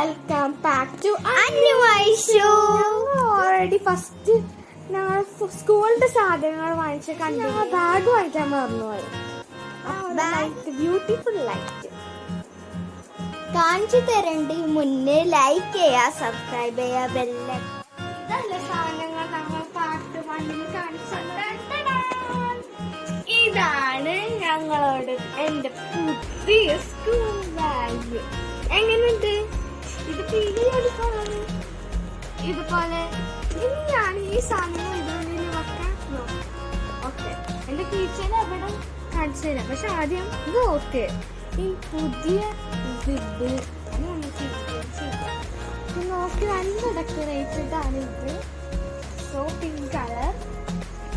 Welcome back to already first ഞങ്ങൾ സ്കൂളിന്റെ സാധനങ്ങൾ വാങ്ങിച്ച കണ്ടു. ബാഗ് വാങ്ങിക്കാൻ മറന്നുപോയി. ബ്യൂട്ടിഫുൾ ലൈറ്റ് കാണിച്ചു തരണ്ട് മുന്നേ ലൈക്ക് ചെയ്യാ സബ്സ്ക്രൈബ് ചെയ്യാ ബെല്ല ഇതല്ല സാധനങ്ങൾ ഇതാണ് ഞങ്ങളോട് എന്റെ പുതിയ സ്കൂൾ ബാഗ് എങ്ങനെയുണ്ട്? ഇതുപോലെ ഇനിയാണ് ഈ സാധനങ്ങൾ ഇതിനുള്ളിൽ വെക്കാൻ ഓക്കെ. എന്റെ കിച്ചൺ അവിടെ കാണിച്ചു പക്ഷെ ആദ്യം ഇത് ഓക്കെ. ഈ പുതിയ നോക്കി നല്ല ഡെക്കറേറ്റഡ് ഇത്. So pink colour.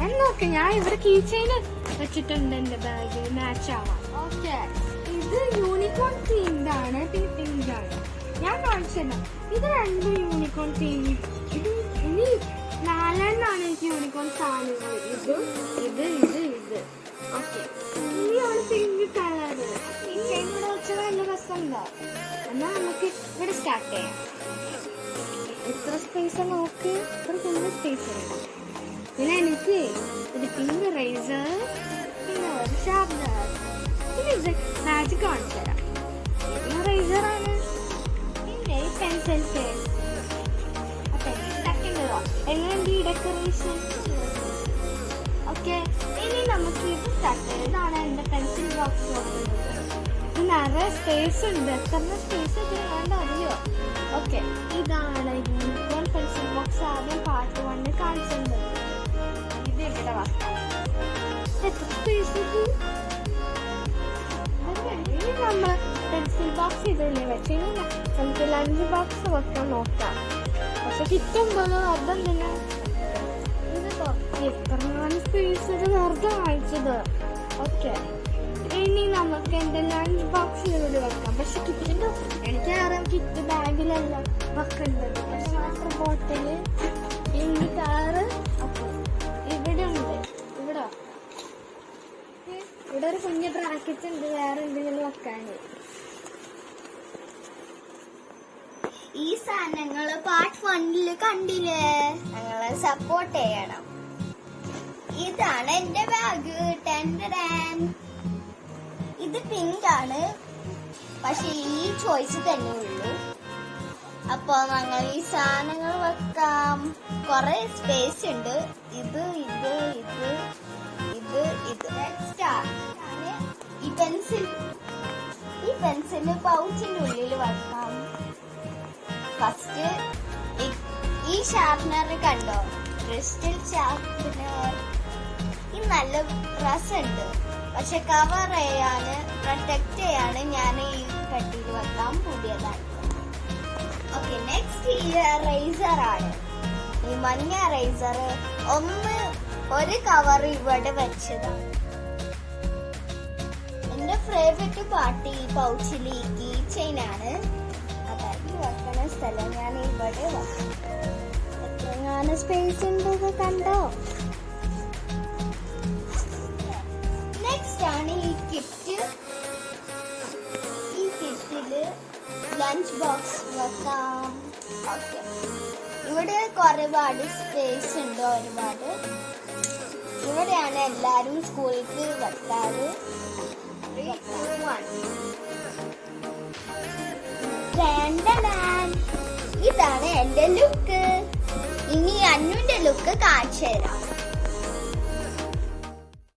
എന്നൊക്കെ ഞാൻ ഇവിടെ കീച്ചയിൽ വെച്ചിട്ടുണ്ട് എന്റെ ബാഗ് മാച്ച് ആവാം ഓക്കെ ഇത് യൂണിക്കോൺ തീംഡ് ആണ്. പിന്നെ പിങ്ക് ആണ് ഞാൻ കാണിച്ചത് ഇത് രണ്ട് യൂണിക്കോൺ തീം ഇത് ഇനി നാലെണ്ണാണ് എനിക്ക് യൂണിക്കോൺ സാധനങ്ങൾ. ഇത് ഇത് ഇത് ഇത്. ഓക്കെ ഇനിയാണ് പിങ്ക് കളർ വെച്ചത് നല്ല രസമുണ്ടോ. എന്നാ നമുക്ക് ഇവിടെ സ്റ്റാർട്ട് ചെയ്യാം. എത്ര സ്പേസ് നോക്ക്? ഫുള്ള് സ്പേസ് ഉണ്ട് പിന്നെ എനിക്ക് ഒരു പിങ്ക് റൈസർ പിന്നെ ഒരു ഷാർപ്നർ പിന്നെ മാജിക് കാണിച്ചു തരാം ഡെക്കറേഷൻ ഇനി നമുക്ക് സ്റ്റാർട്ട് ചെയ്യാം. ഇതാണ് പെൻസിൽ ബോക്സ് ഇത് നിറയെ സ്പേസ് ഉണ്ട്. എത്ര സ്പേസ് ഇതിന് വേണ്ട അറിയോ? ഓക്കെ ഇതാണ് യൂണിക്കോൺ പെൻസിൽ ബോക്സ് ആദ്യം പാർട്ട് വണ്ണിൽ കാണിച്ചിട്ടുണ്ട്. ഇത് ഇവിടെ വെക്കാം എത്ര സ്പേസ് ഇത് നമ്മൾ പെൻസിൽ ബോക്സ് ഇതില്ലേ ഇനി നമുക്ക് ലഞ്ച് ബോക്സ് വെക്കാൻ നോക്കാം. പക്ഷെ കിട്ടുമ്പോഴോ അതെന്തിനാ? ഇത് തുറക്ക്. എത്ര സ്പേസ് വെറുതെ വാങ്ങിച്ചത്. ഓക്കെ ഇനി നമുക്ക് എന്റെ ലഞ്ച് ബോക്സ് ഇവിടെ വെക്കാം. പക്ഷെ കിറ്റിന്റെ എനിക്കറിയാം കിറ്റ് ബാഗിലല്ല വെക്കേണ്ടത്. പക്ഷെ വാട്ടർ ബോട്ടിൽ ഇനി കാറ് അപ്പൊ ഇവിടെ ഉണ്ട്. ഇവിടെ? ഇവിടെ ഒരു കുഞ്ഞ് ബ്രാക്കറ്റ് ഉണ്ട്. വേറെ എന്തെങ്കിലും വെക്കാന് ഈ സാധനങ്ങൾ പാർട്ട് വണ്ണിൽ കണ്ടില്ലേ? ഞങ്ങളെ സപ്പോർട്ട് ചെയ്യണം. ഇതാണ് എന്റെ ബാഗ് ടെൻഡൻ ഇത് പിങ്ക് ആണ്. പക്ഷെ ഈ ചോയ്സ് തന്നെ ഉള്ളൂ. അപ്പൊ ഞങ്ങൾ ഈ സാധനങ്ങൾ വെക്കാം. കുറെ സ്പേസ് ഉണ്ട്. ഇത് ഇത് ഇത് ഇത് ഇത്. ഈ പെൻസിൽ ഈ പെൻസിൽ പൗച്ചിന്റെ ഉള്ളിൽ വെക്കാം. ഫസ്റ്റ് ഈ ഷാർപ്പനർ കണ്ടോ? ക്രിസ്റ്റൽ ഷാർപ്നർ ഈ നല്ല ഉണ്ട് പക്ഷെ കവർ ചെയ്യാന് പ്രൊട്ടക്ട് ചെയ്യാന് ഞാൻ ഈ കട്ടിയിൽ വെക്കാൻ പുതിയതായിട്ട് ഓക്കെ നെക്സ്റ്റ് ഈ റേസർ ആണ്. ഈ മഞ്ഞ റേസർ ഒന്ന് ഒരു കവർ ഇവിടെ വെച്ചതാണ്. എന്റെ ഫേവറേറ്റ് പാർട്ട് ഈ പൗച്ചിൽ ഈ ആണ്. അതായത് വെക്കണ സ്ഥലം ഞാൻ ഇവിടെ വെക്കും. സ്പേസ് ഉണ്ടോ കണ്ടോ? ലഞ്ച് ബോക്സ് വെക്കാം. ഓക്കെ ഇവിടെ ഒരുപാട് സ്പേസ് ഉണ്ട് ഒരുപാട്. ഇവിടെയാണ് എല്ലാവരും സ്കൂളിലേക്ക് വെക്കാറ്. ഇതാണ് എന്റെ ലുക്ക് ഇനി അന്നുവിന്റെ ലുക്ക് കാണിച്ചു തരാം.